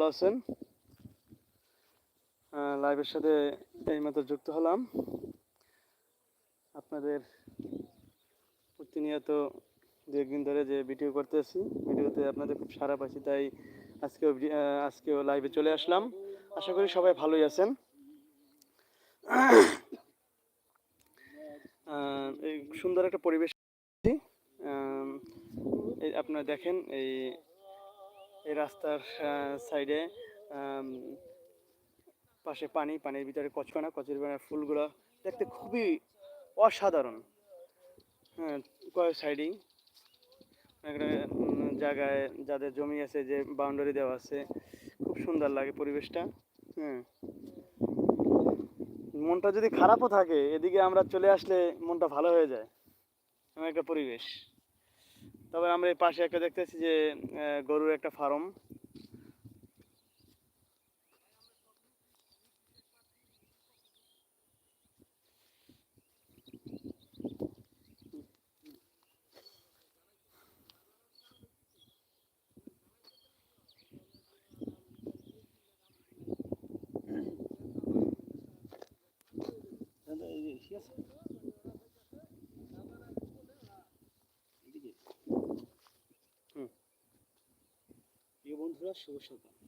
ভালো আছেন? লাইভের সাথে এই এইমাত্র যুক্ত হলাম। আপনাদের প্রতিনিয়ত দু একদিন ধরে যে ভিডিও করতেছি ভিডিওতে আপনাদের খুব সারা পাচ্ছি, তাই আজকেও আজকেও লাইভে চলে আসলাম। আশা করি সবাই ভালোই আছেন। এই সুন্দর একটা পরিবেশ আপনারা দেখেন, এই এই রাস্তার সাইডে পাশে পানি, পানির ভিতরে কচকনা, কচুরিপানার ফুলগুলো দেখতে খুবই অসাধারণ। হ্যাঁ সাইডেই জায়গায় যাদের জমি আছে, যে বাউন্ডারি দেওয়া আছে, খুব সুন্দর লাগে পরিবেশটা। হ্যাঁ। মনটা যদি খারাপও থাকে, এদিকে আমরা চলে আসলে মনটা ভালো হয়ে যায়। এমন একটা পরিবেশ। তবে আমরা এই পাশে একটা দেখতেছি যে গরুর একটা ফার্ম। প্রিয় বন্ধুরা শুভ সকাল।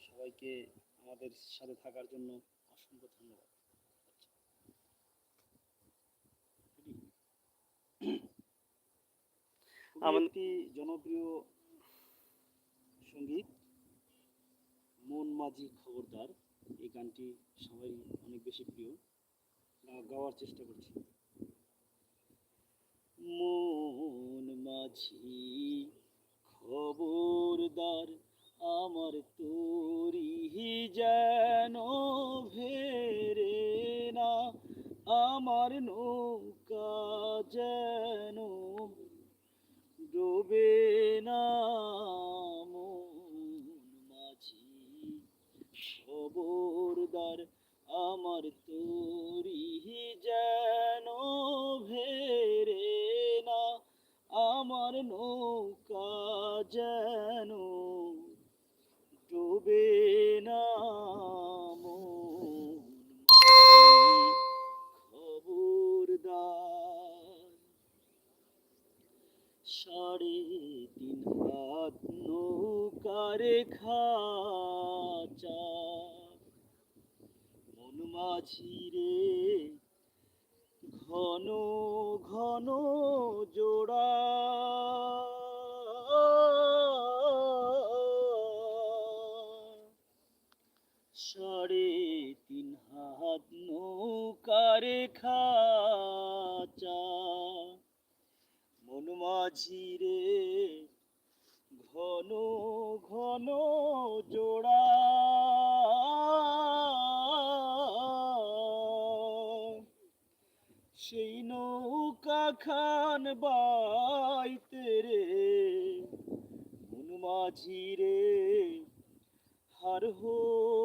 সবাইকে আমাদের সাথে থাকার জন্য অসংখ্য ধন্যবাদ। আমাদের- জনপ্রিয় সংগীত মন মাঝি খবরদার। এই গানটি সবাই অনেক বেশি প্রিয়। গাওয়ার চেষ্টা করছি। মন মাঝি খবরদার আমার তোরি যেন ভেরে না, আমার নৌকা যেন ডোবে না মাঝি খবরদার, আমার তোরি যেন ভেরে না, আমার নৌকা যেন হাত নৌকারে খাচা। মন মাঝি ঘন ঘন জোড়া। সাড়ে তিন হাত নৌকারে খাচা। মন মাঝি খান বাইতে রে মন মাঝি রে হার হইল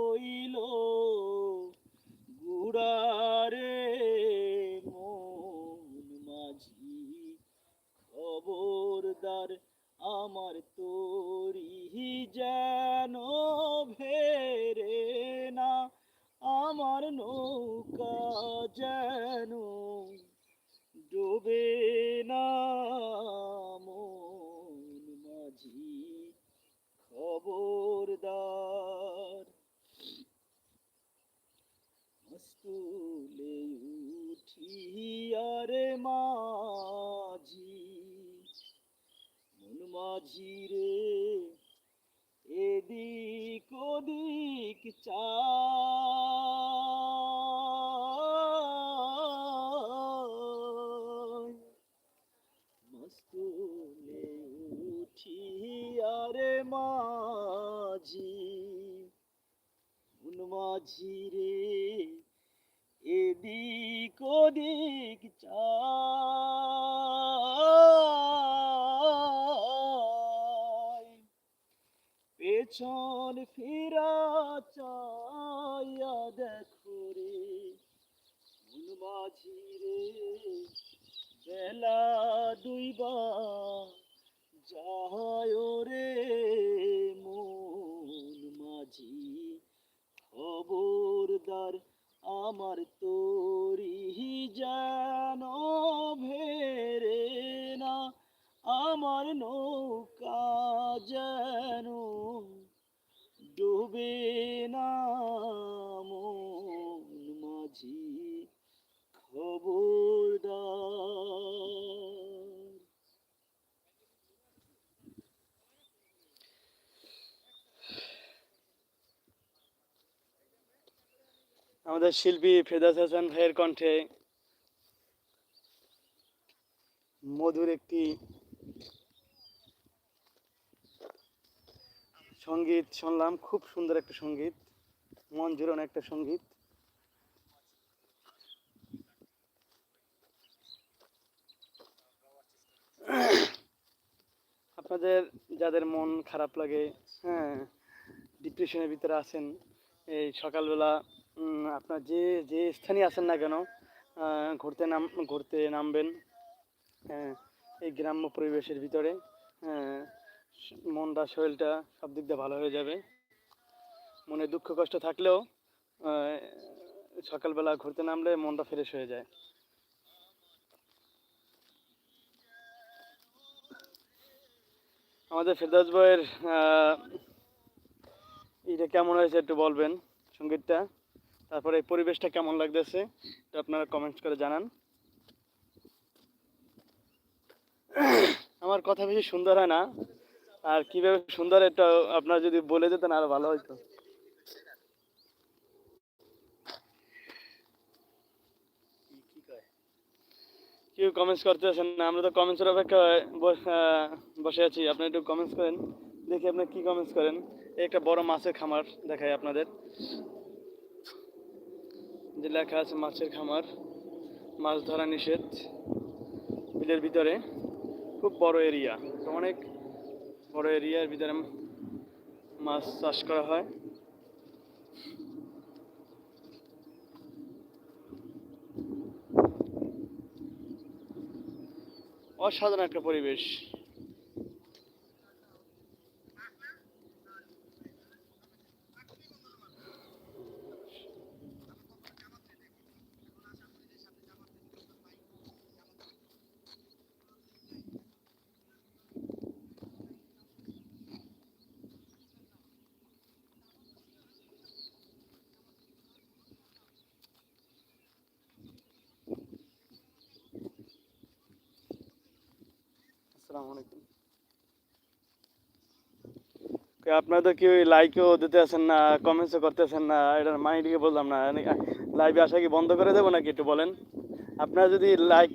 মন রে এদিক ওদিক চায় মস্তুলে উঠিয়ারে মাঝি মন মাঝি রে দেখো রে মন মাঝি রে। বেলা দুইবা রে মন মাঝি। খবরদার আমার তোরি জান ভেরে না। আমার নো আমাদের শিল্পী ফেদাস হাসান ভাইয়ের কণ্ঠে মধুর একটি সংগীত শুনলাম, খুব সুন্দর একটা সংগীত, মন জুড়ানো একটা সংগীত। আপনাদের যাদের মন খারাপ লাগে হ্যাঁ ডিপ্রেশনের ভিতরে আছেন, এই সকালবেলা আপনার যে যে স্থানে আছেন না কেন ঘুরতে নাম ঘুরতে নামবেন হ্যাঁ, এই গ্রাম্য পরিবেশের ভিতরে হ্যাঁ, মনটা শরীরটা সব দিক দিয়ে ভালো হয়ে যাবে। মনে দুঃখ কষ্ট থাকলেও সকালবেলা ঘুরতে নামলে মনটা ফ্রেশ হয়ে যায়। আমাদের ফেরদাস বইয়ের আহ, এটা কেমন হয়েছে একটু বলবেন সঙ্গীতটা? তারপরে এই পরিবেশটা কেমন লাগতেছে এটা আপনারা কমেন্টস করে জানান। আমার কথা বেশি সুন্দর হয় না। আর কীভাবে সুন্দর এটা আপনারা যদি বলে দিতেন আরও ভালো হতো কেউ কমেন্টস করতেছেন না, আমরা তো কমেন্টসের অপেক্ষা বস- আছি। আপনি একটু কমেন্টস করেন, দেখি আপনি কি কমেন্টস করেন। একটা বড় মাছের খামার দেখাই আপনাদের। যে লেখা আছে মাছের খামার, মাছ ধরা নিষেধ, বিলের ভিতরে। খুব বড় এরিয়া তো অনেক বড় এরিয়ার ভিতরে মাছ চাষ করা হয়। অসাধারণ একটা পরিবেশ। আপনারা তো কেউ লাইকও দিতে আছেন না কমেন্টসও করতেছেন না, এটার মাইন্ডকে বললাম না। লাইভে আসা কি বন্ধ করে দেবো নাকি একটু বলেন? আপনারা যদি লাইক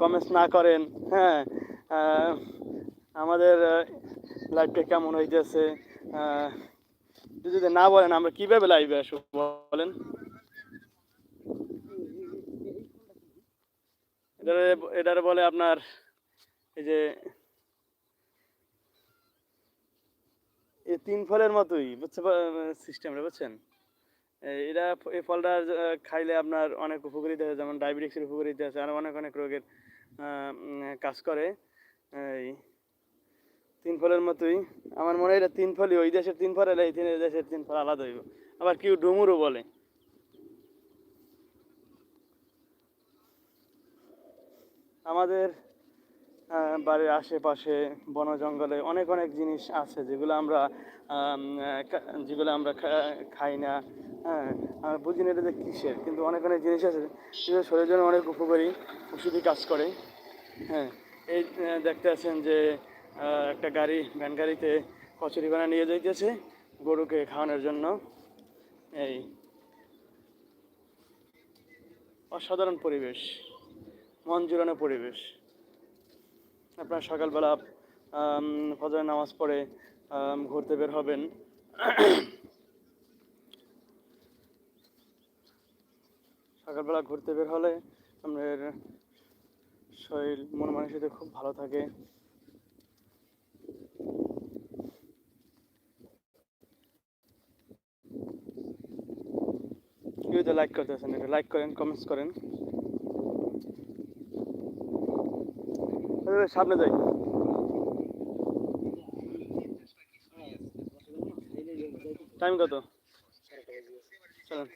কমেন্টস না করেন হ্যাঁ আমাদের লাইভটা কেমন হইতেছে যদি না বলেন, আমরা কীভাবে লাইভে আসব বলেন? এটারে এটারে বলে আপনার এই যে এই তিন ফলের মতোই, বুঝতে সিস্টেমটা বুঝছেন? এরা এই ফলটা খাইলে আপনার অনেক উপকারিতা আছে যেমন ডায়াবেটিক্সের উপকারিতা আছে, আর অনেক অনেক রোগের কাজ করে। এই তিন ফলের মতোই, আমার মনে হয় এটা তিন ফলই, ওই দেশের তিন ফল হলে এই দেশের তিন ফল আলাদা হইব। আবার কেউ ডুমুরও বলে। আমাদের বাড়ির আশেপাশে, বন জঙ্গলে অনেক অনেক জিনিস আছে যেগুলো আমরা যেগুলো আমরা খাই না। হ্যাঁ বুঝি না এটা যে কিসের, কিন্তু অনেক অনেক জিনিস আছে যেগুলো শরীরের জন্য অনেক উপকারী ওষুধি কাজ করে। হ্যাঁ এই দেখতে আছেন যে একটা গাড়ি, ভ্যান গাড়িতে কচুরি বানা নিয়ে যাইতেছে গরুকে খাওয়ানোর জন্য। এই অসাধারণ পরিবেশ, মন জুড়ানো পরিবেশ। আপনার সকালবেলা ফজরের নামাজ পড়ে ঘুরতে বের হবেন। সকালবেলা ঘুরতে বের হলে আপনার শরীর, মন মানসিকতা খুব ভালো থাকে। কেউ তো লাইক করতেছেন এটা লাইক করেন কমেন্টস করেন। সামনে যাই। টাইম কত? চলেন।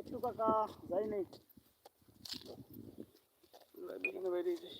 একটু কাকা যাই নেই। বেরিয়েছিস